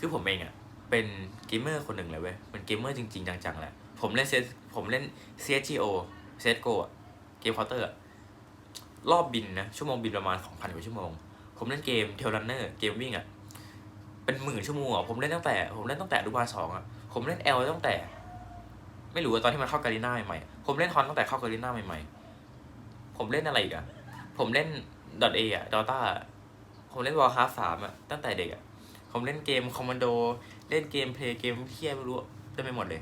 คือผมเองอะเป็นเกมเมอร์คนหนึ่งเลยเว้ยเป็นเกมเมอร์จริงๆ จังๆแหละผมเล่นเซผมเล่น CSGO CSGO อะเกมเคาน์เตอร์อะรอบบินนะ ชั่วโมงบินประมาณสองพันกว่าชั่วโมง ผมเล่นเกมเทลรันเนอร์เกมวิ่งอะเป็นหมื่นชั่วโมงอะผมเล่นตั้งแต่ ผมเล่นตั้งแต่อนุบาสองอะผมเล่น L ตั้งแต่ ไม่รู้ว่าตอนที่มันเข้าการีน่าใหม่ๆผมเล่นฮอนตั้งแต่เข้าการีน่าใหม่ๆผมเล่นอะไรอีกอะผมเล่น .A อะ Dota อะผมเล่น Warcraft สามอะตั้งแต่เด็กอะ ผมเล่นเกมคอมมานโด เล่นเกมเพลย์เกมเที่ยไม่รู้เล่นไปหมดเลย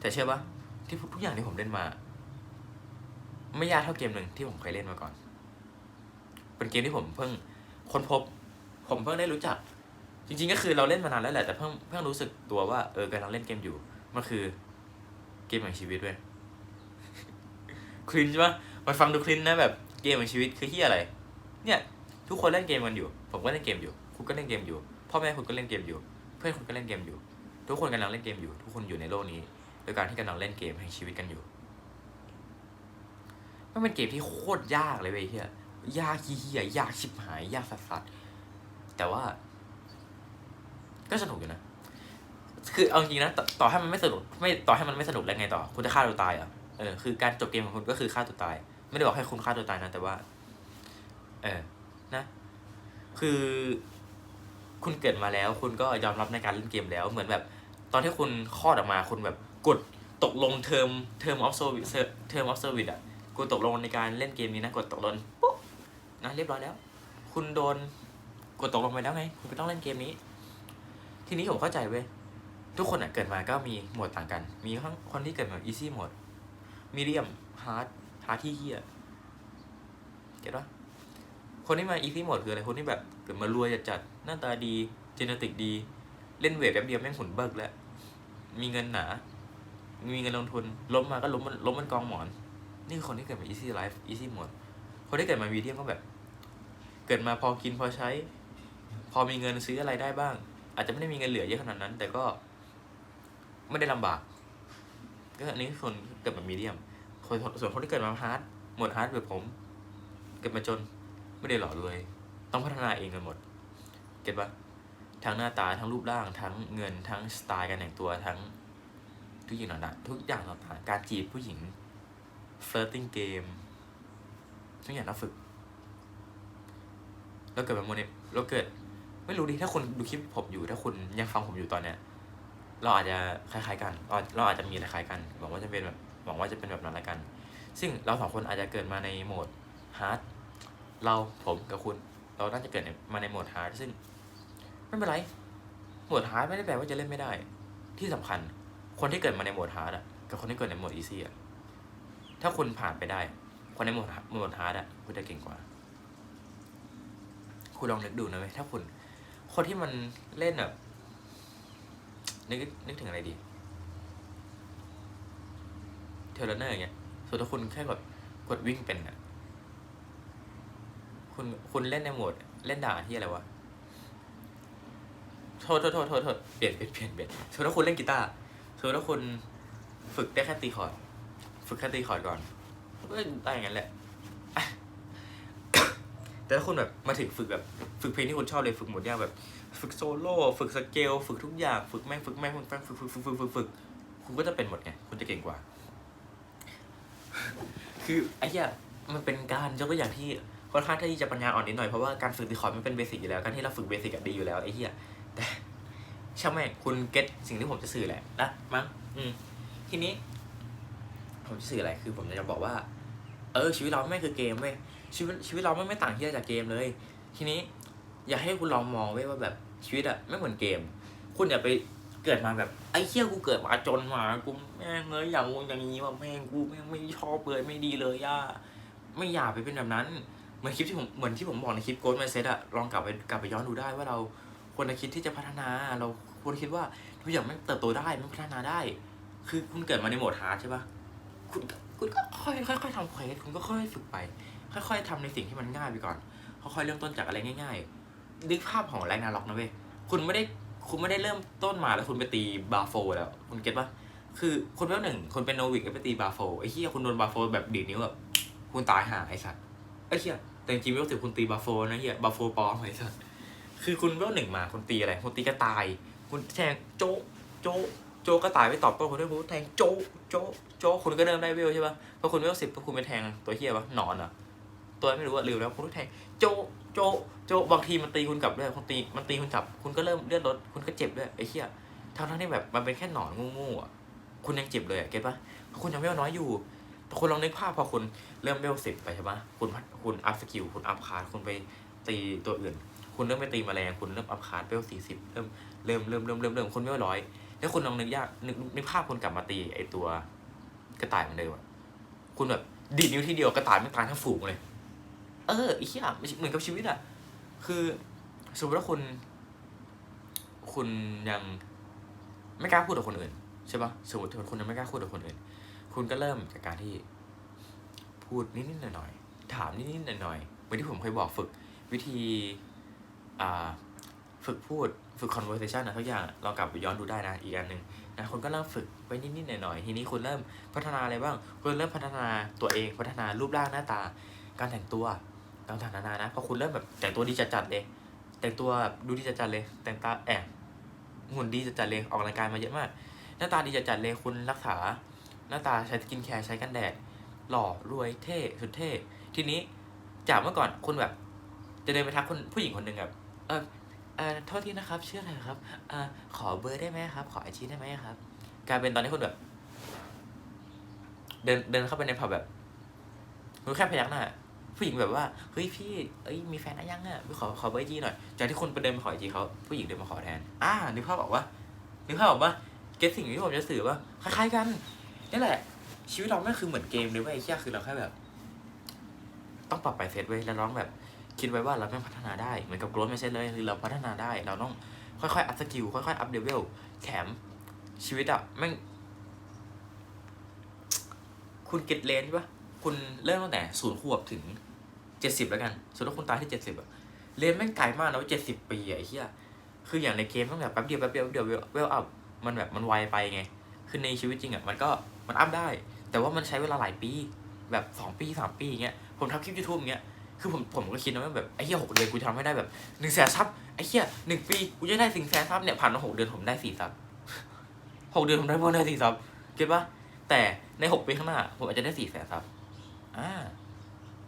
แต่เชื่อปะที่ทุกอย่างที่ผมเล่นมา ไม่ยากเท่าเกมหนึ่งที่ผมเคยเล่นมาก่อน เป็นเกมที่ผมเพิ่งค้นพบ ผมเพิ่งได้รู้จัก จริง ๆ ก็คือเราเล่นมานานแล้วแหละแต่เพิ่งเพิ่งรู้สึกตัวว่าเออกำลังเล่นเกมอยู่มันคือเกมแห่งชีวิตเว้ยคลินใช่ปะมันฟังดูคลินนะแบบเกมแห่งชีวิตคือที่อะไร เนี่ย ทุกคนเล่นเกมกันอยู่ ผมก็เล่นเกมอยู่ คุณก็เล่นเกมอยู่ พ่อแม่คุณก็เล่นเกมอยู่ เพื่อนคุณก็เล่นเกมอยู่ ทุกคนกำลังเล่นเกมอยู่ ทุกคนอยู่ในโลกนี้โดยการที่กำลังเล่นเกมแห่งชีวิตกันอยู่มันเป็นเกมที่โคตรยากเลยเว้ยเฮียยากเฮียยากชิบหายยากสัสๆแต่ว่า ก็สนุกอยู่นะ คือเอาจริงนะต่อต่อให้มันไม่สนุกไม่ต่อให้มันไม่สนุกแล้วไงต่อ คุณจะฆ่าตัวตายอะเออคือการจบเกมของคุณก็คือฆ่าตัวตาย ไม่ได้บอกให้คุณฆ่าตัวตายนะ แต่ว่า เออนะ คือ คุณเกิดมาแล้ว คุณก็ยอมรับในการเล่นเกมแล้ว เหมือนแบบ ตอนที่คุณคลอดออกมาคุณแบบกดตกลงเทอมเทอมออฟเซอร์วิสเทอมออฟเซอร์วิสอะคุณตกลงในการเล่นเกมนี้นะกดตกลงปุ๊บนะเรียบร้อยแล้ว คุณโดนกดตกลงไปแล้วไง คุณก็ต้องเล่นเกมนี้ ทีนี้ผมเข้าใจเว้ยทุกคนอะเกิดมาก็มีโหมดต่างกัน มีทั้งคนที่เกิดมาอีซี่โหมดมีเดียมฮาร์ดฮาร์ดที่เฮียเก็ตปะคนที่มาอีซี่โหมดคืออะไรคนที่แบบเกิดมารวยจัด หน้าตาดีเจเนติกดี เล่นเวทแป๊บเดียวแม่งหุ่นเบิกแล้ว มีเงินหนา มีเงินลงทุนล้มมาก็ล้มมันล้มมันกองหมอน นี่คือคนที่เกิดมา easy life easy mode คนที่เกิดมา medium ก็แบบ เกิดมาพอกินพอใช้ พอมีเงินซื้ออะไรได้บ้าง อาจจะไม่ได้มีเงินเหลือเยอะขนาดนั้น แต่ก็ ไม่ได้ลำบาก ก็อันนี้คือคนเกิดมา medium คนส่วนคนที่เกิดมา hard หมด hard แบบผม เกิดมาจนไม่ได้หล่อรวย ต้องพัฒนาเองกันหมด เก็ตปะทั้งหน้าตาทั้งรูปร่างทั้งเงินทั้งสไตล์การแต่งตัวทั้งทุกอย่างต่างๆทุกอย่างต่างๆการจีบผู้หญิง flirting game ทุกอย่างต้องฝึก แล้วเกิดแบบโมเนแล้วเกิด ไม่รู้ดิถ้าคุณดูคลิปผมอยู่ ถ้าคุณยังฟังผมอยู่ตอนเนี้ย เราอาจจะคล้ายๆกัน เราเราอาจจะมีอะไรคล้ายกันหวังว่าจะเป็นแบบหวังว่าจะเป็นแบบนั้นละกัน ซึ่งเราสองคนอาจจะเกิดมาในโหมดฮาร์ดเราผมกับคุณ เราน่าจะเกิดในมาในโหมดฮาร์ดซึ่งไม่เป็นไรโหมดฮาร์ดไม่ได้แปลว่าจะเล่นไม่ได้ ที่สำคัญ คนที่เกิดมาในโหมดฮาร์ดอะกับคนที่เกิดในโหมดอีซี่อะถ้าคุณผ่านไปได้ คนในโหมดโหมดฮาร์ดอะคุณจะเก่งกว่า คุณลองนึกดูนะเว้ยถ้าคุณ คนที่มันเล่นแบบนึกนึกถึงอะไรดีเทเลเนอร์อย่างเงี้ยส่วนถ้าคุณแค่กดกดวิ่งเป็นอะ คุณคุณเล่นในโหมด เล่นด่าที่อะไรวะโทษโทษโทษโทษโทษเปลี่ยนเปลี่ยนเปลี่ยนเปลี่ยนสมมติว่าคุณเล่นกีตาร์สมมติว่าคุณฝึกได้แค่ตีคอร์ดฝึกแค่ตีคอร์ดก่อนก็ได้อย่างนั้นแหละ แต่ถ้าคุณแบบมาถึงฝึกแบบฝึกเพลงที่คุณชอบเลยฝึกหมดยากแบบ ฝึกโซโล่ฝึกสเกลฝึกทุกอย่างฝึกแม่งฝึกแม่งฝึกแม่งฝึกฝึกฝึกฝึกฝึกฝึกคุณก็จะเป็นหมดไงคุณจะเก่งกว่า คือไอ้เหี้ยมันเป็นการยกตัวอย่างที่ ค่อนข้างที่จะปัญญาอ่อนนิดหน่อยเพราะว่าการฝึกตีคอร์ดมันเป็นเบสิกอยู่แล้วการที่เราฝึกเบสิกอะดีอยู่แล้วไอ้เหี้ยแต่ช่างแม่งคุณเก็ตสิ่งที่ผมจะสื่อแหละนะมั้งอืมทีนี้ ผมจะสื่ออะไรคือผมจะบอกว่า เออชีวิตเราไม่คือเกมเว้ยชีวิตชีวิตเราไม่ไม่ต่างที่จากเกมเลย ทีนี้ อยากให้คุณลองมองเว้ยว่าแบบชีวิตอะไม่เหมือนเกม คุณอย่าไปเกิดมาแบบไอ้เชี่ยกูเกิดมาจนมากูแม่งเลยอย่างงูอย่างนี้ว่าแม่งกูแม่งไม่ชอบเลยไม่ดีเลยย่าไม่อยากไปเป็นแบบนั้น มือนคลิปที่ผมเหมือนที่ผมบอกในคลิปโกดมาเซตอะลองกลับไปกลับไปย้อนดูได้ว่าเราควรจะคิดที่จะพัฒนา เราควรคิดว่าทุกอย่างมันเติบโตได้มันพัฒนาได้ คือคุณเกิดมาในโหมดฮาร์ดใช่ปะคุณคุณก็ค่อยค่อยค่อยทำเควสคุณก็ค่อยฝึกไป ค่อยๆทำในสิ่งที่มันง่ายไปก่อนค่อยๆเริ่มต้นจากอะไรง่ายๆนึกภาพของแรงนาล็อกนะเว้ยคุณไม่ได้คุณไม่ได้เริ่มต้นมาแล้วคุณไปตีบาโฟแล้วคุณเก็ตปะคือคนเริ่หนึ่งคนเป็นโนวิกไปตีบาโฟไอ้เหี้ยคุณโดนบาโฟแบบดีดนิ้วแบบคุณตายหาไอ้สัตว์ไอ้เหี้ย แต่จริงๆไม่รู้สึกคุณตีบาโฟนะเหี้ยบาโฟปลอมไอ้สัตว์คคือคุณเวลหนึ่งมาคุณตีอะไรคุณตีกระต่าย คุณแทงโจ๊ะโจ๊ะโจ๊ะกระต่ายไปตอบโต้คุณด้วยคุณแทงโจ๊ะโจ๊ะโจ๊ะคุณก็เริ่มได้เวลใช่ปะพอคุณเวลสิบพอคุณไปแทงตัวเฮียปะหนอนหรอะตัวไม่รู้อะลืมแล้วคุณก็แทงโจ๊ะโจ๊ะโจ๊ะบางทีมันตีคุณกลับด้วยคุณตีมันตีคุณกลับ คุณก็เริ่มเลือดลดคุณก็เจ็บด้วยไอ้เฮียทั้งทั้งที่แบบมันเป็นแค่หนอนงูๆอะคุณยังเจ็บเลยอะเก็ตปะเพราะคุณยังเวลน้อยอยู่ คุณลองนึกภาพพอคุณเริ่มเวลสิบไปใช่ปะคุณพัฒคุณอัพสกิลคุณอัพคาร์ดคุณไปตีตัวอื่น คุณเริ่มไปตีแมลงคุณเริ่มอัพคาร์ดเวลสี่สิบเริ่มเริ่มเริ่มเริ่มเริ่มเริ่มคุณเวลร้อยแล้วคุณลองนึกยากนึกนึกภาพคุณกลับมาตีไอตัวกระต่ายเหมือนเดิมอะคุณแบบดีดนิ้วทีเดียวกระต่ายไม่ตายทั้งฝูงเลย เออไอ้เหี้ยไม่ใช่เหมือนกับชีวิตอะคือสมมติว่าคุณ คุณยังไม่กล้าพูดกับคนอื่นใช่ปะสมมติว่าคุณยังไม่กล้าพูดกับคนอื่น คุณก็เริ่มจากการที่พูดนิดๆหน่อยๆถามนิดๆหน่อยๆเหมือนที่ผมเคยบอกฝึกวิธีฝึกพูดฝึก conversation นะทุกอย่างอะเรากลับไปย้อนดูได้นะอีกอันหนึ่งนะคุณก็เริ่มฝึกไปนิดๆหน่อยๆทีนี้คุณเริ่มพัฒนาอะไรบ้างคุณเริ่มพัฒนาตัวเองพัฒนารูปร่างหน้าตา การแต่งตัวต่างๆนานานะพอคุณเริ่มแบบแต่งตัวดีจัดๆเลย แต่งตัวแบบดูดีจัดๆเลย แต่งตาแอบหุ่นดีจัดๆเลยออกกำลังกายมาเยอะมาก หน้าตาดีจัดๆเลยคุณรักษา หน้าตาใช้สกินแคร์ใช้กันแดด หล่อรวยเท่สุดเท่ ทีนี้จากเมื่อก่อนคุณแบบ จะเดินไปทักคนผู้หญิงคนหนึ่งแบบเออเออโทษทีนะครับชื่ออะไรครับเออขอเบอร์ได้ไหมครับ ขอไอจีได้ไหมครับกลายเป็นตอนนี้คุณแบบ เดินเดินเข้าไปในผับแบบคุณแค่พยักหน้าผู้หญิงแบบว่าเฮ้ยพี่เอ้ยมีแฟนอะยังอะขอขอเบอร์ไอจีหน่อยจากที่คุณไปเดินมาขอไอจีเขาผู้หญิงเดินมาขอแทนอ่านึกภาพบอกว่านึกภาพบอกว่าเก็ตสิ่งที่ผมจะสื่อว่าคล้ายๆกัน นี่แหละ ชีวิตเราไม่คือเหมือนเกมเลยเว้ยไอ้เหี้ยคือเราแค่แบบ ต้องปรับไปเซตไว้ยแล้วร้องแบบ คิดไว้ว่าเราต้องพัฒนาได้เหมือนกับโกลด์ไม่ใช่เลยคือเราพัฒนาได้ เราต้องค่อยๆอัพสกิลค่อยๆอัพเลเวลแถมชีวิตอะแม่งคุณเก็ตเลนใช่ปะคุณเริ่มตั้งแต่ศูนย์ขวบถึงเจ็ดสิบแล้วกันสมมติว่าคุณตายที่เจ็ดสิบอะเลนแม่งไกลมากนะเจ็ดสิบปีอะไอ้เหี้ยคืออย่างในเกมต้องแบบแป๊บเดียวแป๊บเดียวแป๊บเดียวเวลอัพมันแบบมันไวไปไงคือในชีวิตจริงอะมันก็ มันอัพได้ แต่ว่ามันใช้เวลาหลายปี แบบสองปีสามปีอย่างเงี้ยผมทำคลิปยูทูบอย่างเงี้ยคือผมผมก็คิดนะว่าแบบไอ้เหี้ยหกเดือนกูทำให้ได้แบบหนึ่งแสนซับไอ้เหี้ยหนึ่งปีกูจะได้สิ่งแสนซับเนี่ยผ่านมาหกเดือนผมได้สี่ซับหกเดือนผมได้เพิ่มได้สี่ซับเก็ตปะแต่ในหกปีข้างหน้าผมอาจจะได้สี่แสนซับอ่า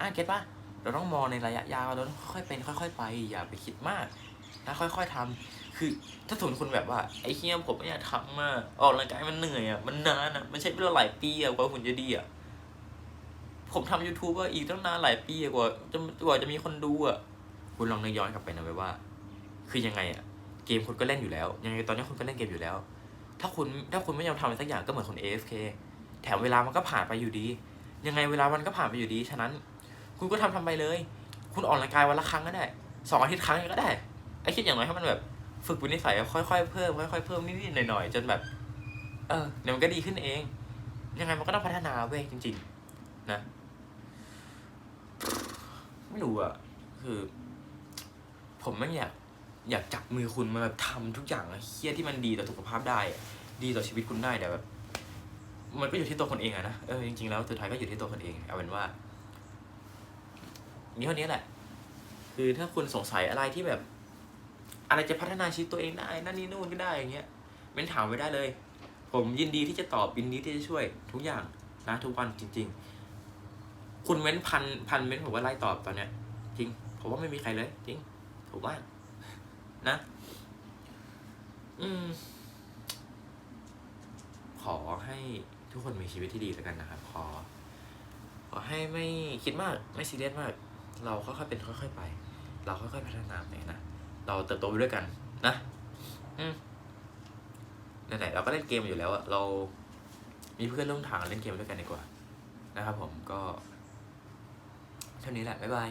อ่าเก็ตปะเราต้องมองในระยะยาวเราต้องค่อยเป็นค่อย ๆ ไปอย่าไปคิดมาก นะค่อยๆทำคือถ้าสมมติคุณแบบว่าไอ้เหี้ยผมไม่อยากทำมากออกกำลังกายมันเหนื่อยอะมันนานอะมันใช้เวลาหลายปีอะกว่าคุณจะดีอะผมทำ YouTube ว่าอีกตั้งนานหลายปีกว่าจะกว่าจะมีคนดูอะคุณลองนึกย้อนกลับไปนะไว้ว่า คือยังไงอะเกมคุณก็เล่นอยู่แล้ว ยังไงตอนนี้คุณก็เล่นเกมอยู่แล้ว ถ้าคุณถ้าคุณไม่ยอมทำอะไรสักอย่างก็เหมือนคน AFK แถมเวลามันก็ผ่านไปอยู่ดี ยังไงเวลามันก็ผ่านไปอยู่ดี ฉะนั้น คุณก็ทำทำไปเลย คุณออกกำลังกายวันละครั้งก็ได้สองอาทิตย์ครั้งก็ได้ ไอ้คิดอย่างน้อยให้มันแบบฝึกเป็นนิสัยค่อยๆเพิ่มค่อยๆเพิ่มนิดๆหน่อยๆจนแบบ เออเดี๋ยวมันก็ดีขึ้นเอง ยังไงมันก็ต้องพัฒนาเว้ยจริง ๆ นะ ไม่รู้อะคือ ผมไม่อยากอยากจับมือคุณมาแบบทำทุกอย่างเคียที่มันดีต่อสุขภาพได้ ดีต่อชีวิตคุณได้แต่แบบ มันก็อยู่ที่ตัวคนเองอะนะเออจริงๆแล้วสุดท้ายก็อยู่ที่ตัวคนเองเอาเป็นว่านี่เท่านี้แหละ คือถ้าคุณสงสัยอะไรที่แบบ อะไรจะพัฒนาชีวิตตัวเองได้นั่นนี่นู่นก็ได้อย่างเงี้ยเม้นถามไว้ได้เลย ผมยินดีที่จะตอบยินดีที่จะช่วย ทุกอย่างนะทุกวันจริง ๆ คุณเม้นพันพันเม้นผมว่าไล่ตอบตอนเนี้ยจริงผมว่าไม่มีใครเลยจริงผมว่านะ อืม ขอให้ทุกคนมีชีวิตที่ดีแล้วกันนะครับ ขอ ขอให้ไม่คิดมาก ไม่ซีเรียสมาก เราค่อยๆเป็นค่อย ๆ ไป เราค่อยๆพัฒนาไปนะ เราเติบโตไปด้วยกัน นะอืมไหนๆเราก็เล่นเกมอยู่แล้วอะเรา มีเพื่อนร่วมทางเล่นเกมด้วยกันดีกว่า นะครับผมก็ เท่านี้แหละ บ๊ายบาย